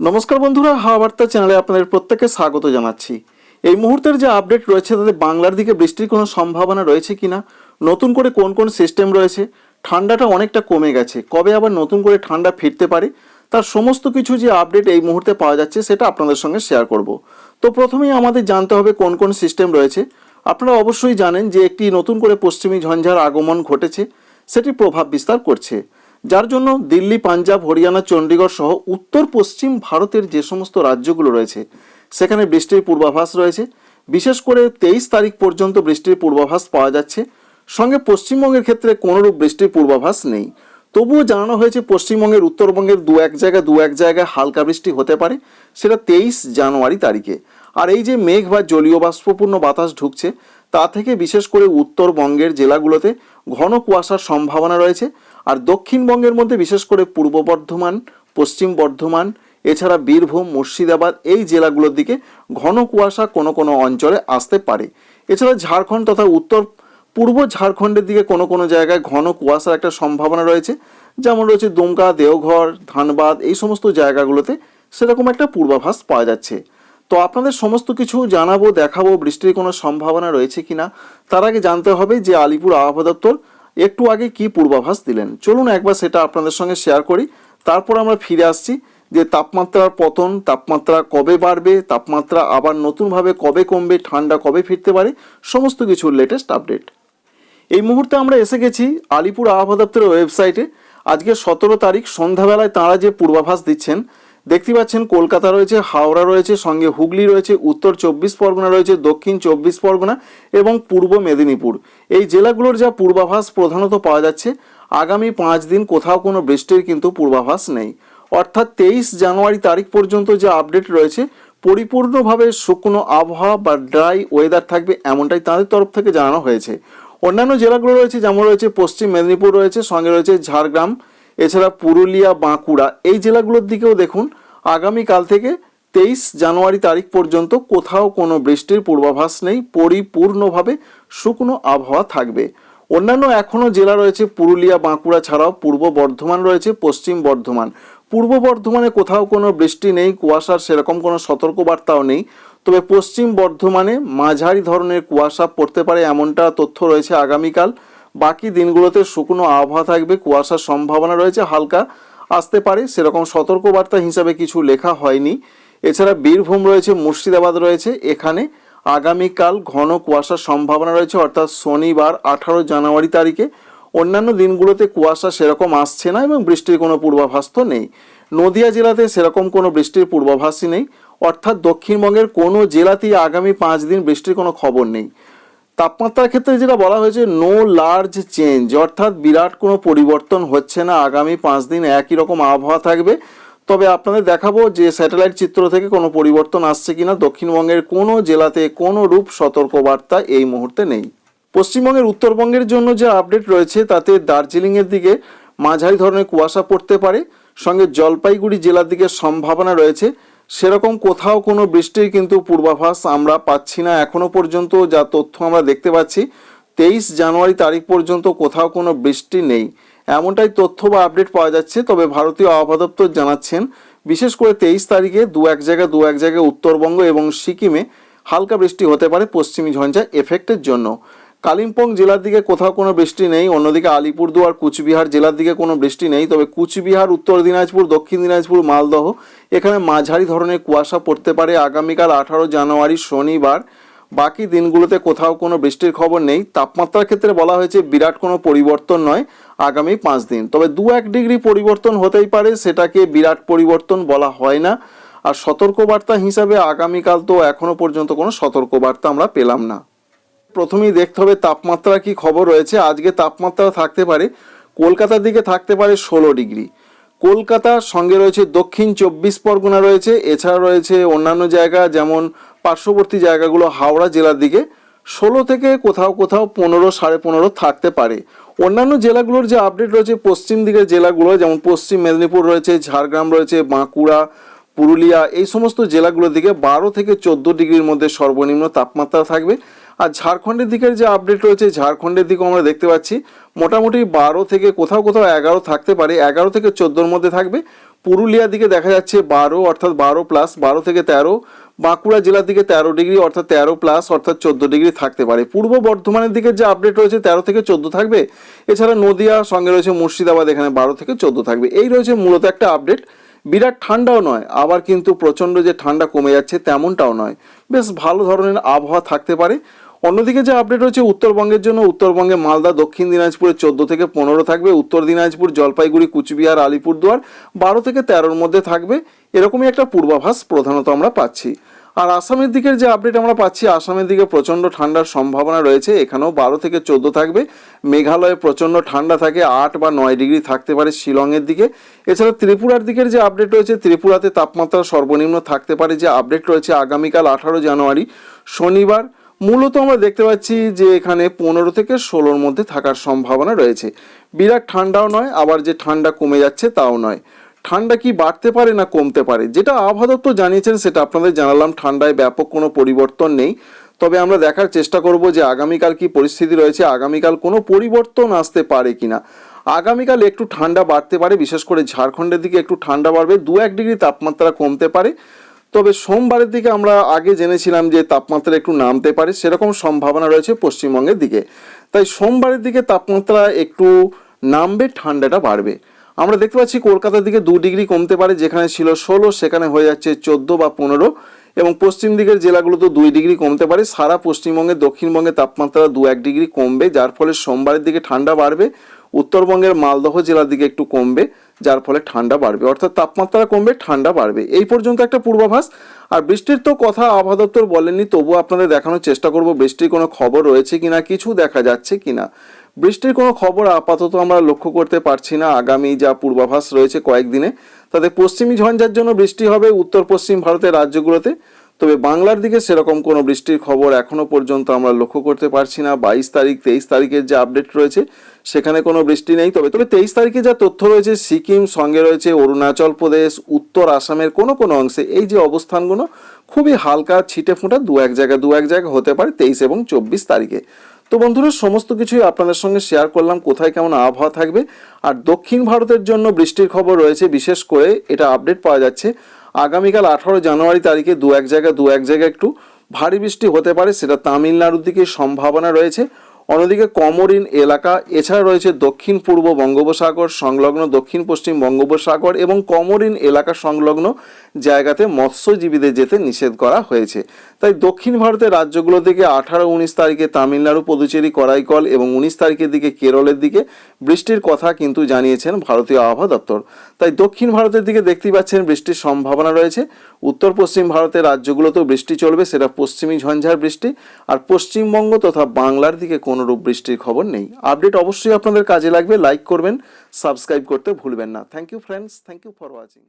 নমস্কার বন্ধুরা, হাওয়া বার্তা চ্যানেলে আপনাদের প্রত্যেককে স্বাগত জানাচ্ছি। এই মুহূর্তের যে আপডেট রয়েছে তাতে বাংলার দিকে বৃষ্টির কোনো সম্ভাবনা রয়েছে কিনা, নতুন করে কোন কোন সিস্টেম রয়েছে, ঠান্ডাটা অনেকটা কমে গেছে, কবে আবার নতুন করে ঠান্ডা ফিরতে পারে, তার সমস্ত কিছু যে আপডেট এই মুহূর্তে পাওয়া যাচ্ছে সেটা আপনাদের সঙ্গে শেয়ার করব। তো প্রথমেই আমাদের জানতে হবে কোন কোন সিস্টেম রয়েছে। আপনারা অবশ্যই জানেন যে একটি নতুন করে পশ্চিমী ঝঞ্ঝার আগমন ঘটেছে সেটি প্রভাব বিস্তার করছে। যার জন্য দিল্লি, পাঞ্জাব, হরিয়ানা, চণ্ডীগড় সহ উত্তর, পশ্চিম ভারতের যে সমস্ত রাজ্যগুলো রয়েছে, সেখানে বৃষ্টির পূর্বাভাস রয়েছে। বিশেষ করে তেইশ তারিখ পর্যন্ত বৃষ্টির পূর্বাভাস পাওয়া যাচ্ছে। সঙ্গে পশ্চিমবঙ্গের ক্ষেত্রে কোনোরূপ বৃষ্টির পূর্বাভাস নেই। তবুও জানানো হয়েছে, পশ্চিমবঙ্গের, উত্তরবঙ্গের দু এক জায়গায় দু এক জায়গায় হালকা বৃষ্টি হতে পারে, সেটা তেইশ জানুয়ারি তারিখে। আর এই যে মেঘ বা জলীয় বাষ্পপূর্ণ বাতাস ঢুকছে, তা থেকে বিশেষ করে উত্তরবঙ্গের জেলাগুলোতে ঘন কুয়াশার সম্ভাবনা রয়েছে। আর দক্ষিণবঙ্গের মধ্যে বিশেষ করে পূর্ব বর্ধমান, পশ্চিম বর্ধমান, এছাড়া বীরভূম, মুর্শিদাবাদ এই জেলাগুলোর দিকে ঘন কুয়াশা কোনো কোনো অঞ্চলে আসতে পারে। এছাড়া ঝাড়খণ্ড তথা উত্তর পূর্ব ঝাড়খণ্ডের দিকে কোনো কোনো জায়গায় ঘন কুয়াশার একটা সম্ভাবনা রয়েছে। যেমন রয়েছে দুমকা, দেওঘর, ধানবাদ, এই সমস্ত জায়গাগুলোতে সেরকম একটা পূর্বাভাস পাওয়া যাচ্ছে। তো আপনাদের সমস্ত কিছু জানাব, দেখাবো, বৃষ্টির কোনো সম্ভাবনা রয়েছে কিনা, তার আগে জানতে হবে যে আলিপুর আবহাওয়া দপ্তর একটু আগে কি পূর্বাভাস দিলেন? চলুন একবার সেটা আপনাদের সঙ্গে শেয়ার করি। তারপর আমরা ফিরে আসছি যে তাপমাত্রার পতন, তাপমাত্রা কবে বাড়বে, তাপমাত্রা আবার নতুনভাবে কবে কমবে, ঠান্ডা কবে ফিরতে পারে, সমস্ত কিছুর লেটেস্ট আপডেট এই মুহূর্তে আমরা এসে গেছি আলিপুর আবহাওয়া দপ্তরের ওয়েবসাইটে আজকে সতেরো তারিখ, সন্ধ্যাবেলায় তাঁরা যে পূর্বাভাস দিচ্ছেন দেখতে পাচ্ছেন, কলকাতা রয়েছে, হাওড়া রয়েছে, সঙ্গে হুগলি রয়েছে, উত্তর চব্বিশ পরগনা রয়েছে, দক্ষিণ চব্বিশ পরগনা এবং পূর্ব মেদিনীপুর। এই জেলাগুলোর যা পূর্বাভাস প্রধানত পাওয়া যাচ্ছে, আগামী পাঁচ দিন কোথাও কোনো বৃষ্টির কিন্তু পূর্বাভাস নেই। অর্থাৎ তেইশ জানুয়ারি তারিখ পর্যন্ত যে আপডেট রয়েছে, পরিপূর্ণভাবে শুকনো আবহাওয়া বা ড্রাই ওয়েদার থাকবে এমনটাই তাদের তরফ থেকে জানানো হয়েছে। অন্যান্য জেলাগুলো রয়েছে, যেমন রয়েছে পশ্চিম মেদিনীপুর রয়েছে, সঙ্গে রয়েছে ঝাড়গ্রাম এছাড়া পুরুলিয়া, বাঁকুড়া এই জেলাগুলোর দিকেও দেখুন আগামীকাল থেকে তেইশ জানুয়ারি তারিখ পর্যন্ত কোথাও কোনো বৃষ্টির পূর্বাভাস নেই, পরিপূর্ণভাবে শুকনো আবহাওয়া থাকবে। অন্যান্য এখনও জেলা রয়েছে পুরুলিয়া, বাঁকুড়া ছাড়াও পূর্ব বর্ধমান রয়েছে, পশ্চিম বর্ধমান। পূর্ব বর্ধমানে কোথাও কোনো বৃষ্টি নেই, কুয়াশার সেরকম কোনো সতর্কবার্তাও নেই। তবে পশ্চিম বর্ধমানে মাঝারি ধরনের কুয়াশা পড়তে পারে এমনটা তথ্য রয়েছে আগামীকাল। বাকি দিনগুলোতে শুকনো আবহাওয়া থাকবে, কুয়াশার সম্ভাবনা রয়েছে হালকা। আসতে পারে সেরকম সতর্কবার্তা হিসাবে কিছু লেখা হয়নি। এছাড়া বীরভূম রয়েছে, মুর্শিদাবাদ রয়েছে। এখানে আগামীকাল ঘন কুয়াশার সম্ভাবনা রয়েছে, অর্থাৎ শনিবার আঠারো জানুয়ারি তারিখে। অন্যান্য দিনগুলোতে কুয়াশা সেরকম আসছে না এবং বৃষ্টির কোনো পূর্বাভাস তো নেই। নদিয়া জেলাতে সেরকম কোনো বৃষ্টির পূর্বাভাসই নেই। অর্থাৎ দক্ষিণবঙ্গের কোনো জেলাতেই আগামী পাঁচ দিন বৃষ্টির কোনো খবর নেই। তাপমাত্রার ক্ষেত্রে যেটা বলা হয়েছে নো লার্জ চেঞ্জ অর্থাৎ বিরাট কোনো পরিবর্তন হচ্ছে না। আগামী পাঁচ দিন একই রকম আবহাওয়া থাকবে। তবে আপনাদের দেখাবো যে স্যাটেলাইট চিত্র থেকে কোনো পরিবর্তন আসছে কিনা। দক্ষিণবঙ্গের কোনো জেলাতে কোনো রূপ সতর্কবার্তা এই মুহূর্তে নেই। পশ্চিমবঙ্গের উত্তরবঙ্গের জন্য যে আপডেট রয়েছে, তাতে দার্জিলিংয়ের দিকে মাঝারি ধরনের কুয়াশা পড়তে পারে। সঙ্গে জলপাইগুড়ি জেলার দিকে সম্ভাবনা রয়েছে। সেরকম কোথাও কোনো বৃষ্টির কিন্তু পূর্বাভাস আমরা পাচ্ছি না। এখনও পর্যন্ত যা তথ্য আমরা দেখতে পাচ্ছি, তেইশ জানুয়ারি তারিখ পর্যন্ত কোথাও কোনো বৃষ্টি নেই। এমনটাই তথ্য বা আপডেট পাওয়া যাচ্ছে, তবে ভারতীয় আবহাওয়া দপ্তর জানাচ্ছেন, বিশেষ করে তেইশ তারিখে দু এক জায়গায় দু এক জায়গায় উত্তরবঙ্গ এবং সিকিমে হালকা বৃষ্টি হতে পারে পশ্চিমী ঝঞ্ঝা এফেক্টের জন্য। কালিম্পং জেলার দিকে কোথাও কোনো বৃষ্টি নেই, অন্যদিকে আলিপুরদুয়ার, কুচবিহার জেলার দিকে কোনো বৃষ্টি নেই। তবে কুচবিহার, উত্তর দিনাজপুর, দক্ষিণ দিনাজপুর, মালদহ, এখানে মাঝারি ধরনের কুয়াশা পড়তে পারে। আগামীকাল আঠারো জানুয়ারি শনিবার বাকি দিনগুলোতে কোথাও কোনো বৃষ্টির খবর নেই। তাপমাত্রার ক্ষেত্রে বলা হয়েছে বিরাট কোনো পরিবর্তন নয় আগামী পাঁচ দিন। তবে দু এক ডিগ্রি পরিবর্তন হতেই পারে, সেটাকে বিরাট পরিবর্তন বলা হয় না। আর সতর্কবার্তা হিসাবে আগামীকাল তো এখনও পর্যন্ত কোনো সতর্কবার্তা আমরা পেলাম না। প্রথমেই দেখতে হবে তাপমাত্রা কি খবর রয়েছে। আজকে তাপমাত্রা থাকতে পারে, কলকাতার দিকে থাকতে পারে ষোলো ডিগ্রি। কলকাতার সঙ্গে রয়েছে দক্ষিণ চব্বিশ পরগনা রয়েছে, এছাড়া রয়েছে অন্যান্য জায়গা যেমন পার্শ্ববর্তী জায়গাগুলো হাওড়া জেলার দিকে। ষোলো থেকে কোথাও কোথাও পনেরো, সাড়ে পনেরো থাকতে পারে। অন্যান্য জেলাগুলোর যে আপডেট রয়েছে, পশ্চিম দিকের জেলাগুলো যেমন পশ্চিম মেদিনীপুর রয়েছে, ঝাড়গ্রাম রয়েছে, বাঁকুড়া, পুরুলিয়া, এই সমস্ত জেলাগুলোর দিকে বারো থেকে চোদ্দ ডিগ্রির মধ্যে সর্বনিম্ন তাপমাত্রা থাকবে। আর ঝাড়খণ্ডের দিকের যে আপডেট রয়েছে ঝাড়খণ্ডের দিকেও আমরা দেখতে পাচ্ছি। মোটামুটি বারো থেকে কোথাও কোথাও এগারো থাকতে পারে, এগারো থেকে চোদ্দোর মধ্যে থাকবে। পুরুলিয়ার দিকে দেখা যাচ্ছে বারো, অর্থাৎ বারো প্লাস বারো থেকে তেরো। বাঁকুড়া জেলার দিকে তেরো ডিগ্রি, অর্থাৎ তেরো প্লাস অর্থাৎ চোদ্দ ডিগ্রি থাকতে পারে। পূর্ব বর্ধমানের দিকে যে আপডেট রয়েছে, তেরো থেকে চোদ্দ থাকবে। এছাড়া নদিয়া সঙ্গে রয়েছে মুর্শিদাবাদ, এখানে বারো থেকে চোদ্দ থাকবে। এই রয়েছে মূলত একটা আপডেট বিরাট ঠান্ডাও নয়, আবার কিন্তু প্রচণ্ড যে ঠান্ডা কমে যাচ্ছে তেমনটাও নয়। বেশ ভালো ধরনের আবহাওয়া থাকতে পারে। অন্যদিকে যে আপডেট রয়েছে, উত্তরবঙ্গের জন্য, উত্তরবঙ্গে মালদা, দক্ষিণ দিনাজপুরে চোদ্দ থেকে পনেরো থাকবে, উত্তর দিনাজপুর, জলপাইগুড়ি, কুচবিহার, আলিপুরদুয়ার বারো থেকে তেরোর মধ্যে থাকবে। এরকমই একটা পূর্বাভাস প্রধানত আমরা পাচ্ছি। আর আসামের দিকের যে আপডেট আমরা পাচ্ছি, আসামের দিকে প্রচণ্ড ঠান্ডার সম্ভাবনা রয়েছে। এখানেও বারো থেকে চোদ্দ থাকবে। মেঘালয়ে প্রচণ্ড ঠান্ডা থাকে, আট বা নয় ডিগ্রি থাকতে পারে শিলংয়ের দিকে। এছাড়া ত্রিপুরার দিকের যে আপডেট রয়েছে, ত্রিপুরাতে তাপমাত্রা সর্বনিম্ন থাকতে পারে যে আপডেট রয়েছে আগামীকাল আঠারো জানুয়ারি। শনিবার মূলত আমরা দেখতে পাচ্ছি যে এখানে পনেরো থেকে ষোলোর মধ্যে থাকার সম্ভাবনা রয়েছে। বিরাট ঠান্ডাও নয়, আবার যে ঠান্ডা কমে যাচ্ছে তাও নয়। ঠান্ডা কি বাড়তে পারে না কমতে পারে? যেটা আবহাওয়া দপ্তর জানিয়েছেন, সেটা আপনাদের জানালাম, ঠান্ডায় ব্যাপক কোনো পরিবর্তন নেই। তবে আমরা দেখার চেষ্টা করব যে আগামীকাল কি পরিস্থিতি রয়েছে, আগামীকাল কোনো পরিবর্তন আসতে পারে কি না আগামীকাল একটু ঠান্ডা বাড়তে পারে, বিশেষ করে ঝাড়খণ্ডের দিকে একটু ঠান্ডা বাড়বে দু এক ডিগ্রি তাপমাত্রা কমতে পারে। তবে সোমবারের দিকে আমরা আগে জেনেছিলাম যে তাপমাত্রা একটু নামতে পারে, সেরকম সম্ভাবনা রয়েছে পশ্চিমবঙ্গের দিকে। তাই সোমবারের দিকে তাপমাত্রা একটু নামবে, ঠান্ডাটা বাড়বে। আমরা দেখতে পাচ্ছি কলকাতার দিকে দু ডিগ্রি কমতে পারে, যেখানে ছিল ষোলো, সেখানে হয়ে যাচ্ছে চোদ্দ বা পনেরো। এবং পশ্চিম দিকের জেলাগুলোতে দুই ডিগ্রি কমতে পারে, সারা পশ্চিমবঙ্গে দক্ষিণবঙ্গে তাপমাত্রা দু এক ডিগ্রি কমবে, যার ফলে সোমবারের দিকে ঠান্ডা বাড়বে, উত্তরবঙ্গের মালদহ জেলার দিকে একটু কমবে, যার ফলে ঠান্ডা বাড়বে, অর্থাৎ তাপমাত্রা কমবে, ঠান্ডা বাড়বে। এই পর্যন্ত একটা পূর্বাভাস, আর বৃষ্টির তো কথা আবহাওয়া দপ্তর বলেননি, তবুও আপনাদের দেখানোর চেষ্টা করব, বৃষ্টির কোনো খবর রয়েছে কিনা, কিছু দেখা যাচ্ছে কিনা। বৃষ্টির কোনো খবর আপাতত আমরা লক্ষ্য করতে পারছি না। আগামী যা পূর্বাভাস রয়েছে কয়েকদিনে, তাতে পশ্চিমী ঝঞ্ঝার জন্য বৃষ্টি হবে উত্তর পশ্চিম ভারতের রাজ্যগুলোতে। তবে বাংলার দিকে সেরকম কোনো বৃষ্টির খবর এখনও পর্যন্ত আমরা লক্ষ্য করতে পারছি না। বাইশ তারিখ, তেইশ তারিখের যে আপডেট রয়েছে, সেখানে কোনো বৃষ্টি নেই। তবে তবে তেইশ তারিখে যা তথ্য রয়েছে, সিকিম, সঙ্গে রয়েছে অরুণাচল প্রদেশ, উত্তর আসামের কোনো কোনো অংশে এই যে অবস্থানগুলো, খুবই হালকা ছিটে ফোঁটা দু এক জায়গায়, দু এক জায়গায় হতে পারে তেইশ এবং চব্বিশ তারিখে। তো বন্ধুরা, সমস্ত কিছুই আপনাদের সঙ্গে শেয়ার করলাম, কোথায় কেমন আবহাওয়া থাকবে আর দক্ষিণ ভারতের জন্য বৃষ্টির খবর রয়েছে, বিশেষ করে এটা আপডেট পাওয়া যাচ্ছে। আগামীকাল আঠারো জানুয়ারি তারিখে দু এক জায়গায়, দু এক জায়গায় একটু ভারী বৃষ্টি হতে পারে, সেটা তামিলনাড়ুর দিকে সম্ভাবনা রয়েছে। অন্যদিকে কমরিন এলাকা, এছাড়া রয়েছে দক্ষিণ পূর্ব বঙ্গোপসাগর, সংলগ্ন দক্ষিণ পশ্চিম বঙ্গোপসাগর এবং কমরিন এলাকা সংলগ্ন জায়গাতে মৎস্যজীবীদের যেতে নিষেধ করা হয়েছে। তাই দক্ষিণ ভারতের রাজ্যগুলো থেকে আঠারো, উনিশ তারিখে তামিলনাড়ু, পুদুচেরি, করাইকল এবং উনিশ তারিখের দিকে কেরলের দিকে বৃষ্টির কথা কিন্তু জানিয়েছেন ভারতীয় আবহাওয়া দপ্তর। তাই দক্ষিণ ভারতের দিকে দেখতেই পাচ্ছেন বৃষ্টির সম্ভাবনা রয়েছে। উত্তর পশ্চিম ভারতের রাজ্যগুলোতেও বৃষ্টি চলবে, সেটা পশ্চিমী ঝঞ্ঝার বৃষ্টি। আর পশ্চিমবঙ্গ তথা বাংলার দিকে কোনোরূপ বৃষ্টির খবর নেই। আপডেট অবশ্যই আপনাদের কাজে লাগবে। লাইক করবেন সাবস্ক্রাইব করতে ভুলবেন না। Thank you friends thank you for watching